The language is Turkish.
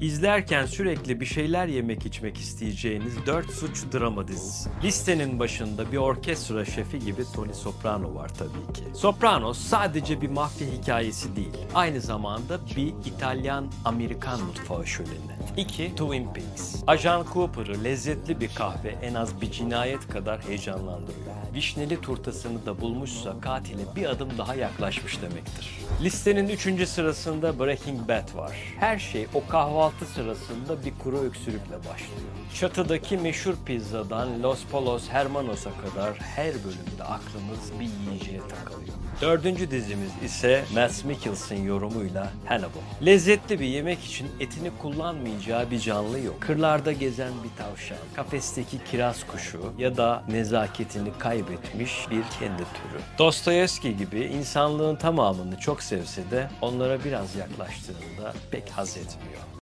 İzlerken sürekli bir şeyler yemek içmek isteyeceğiniz 4 suç drama dizisi. Listenin başında bir orkestra şefi gibi Tony Soprano var tabii ki. Sopranos sadece bir mafya hikayesi değil. Aynı zamanda bir İtalyan-Amerikan mutfağı şöleni. 2. Twin Peaks. Ajan Cooper'ı lezzetli bir kahve en az bir cinayet kadar heyecanlandırıyor. Vişneli turtasını da bulmuşsa katile bir adım daha yaklaşmış demektir. Listenin 3. sırasında Breaking Bad var. Her şey o kahvaltı sırasında bir kuru öksürükle başlıyor. Çatıdaki meşhur pizzadan Los Polos Hermanos'a kadar her bölümde aklımız bir yiyeceğe takılıyor. Dördüncü dizimiz ise Mads Mikkelsen yorumuyla Hannibal. Lezzetli bir yemek için etini kullanmayacağı bir canlı yok. Kırlarda gezen bir tavşan, kafesteki kiraz kuşu ya da nezaketini kaybetmiş bir kendi türü. Dostoyevski gibi insanlığın tamamını çok sevse de onlara biraz yaklaştığında pek haz etmiyor.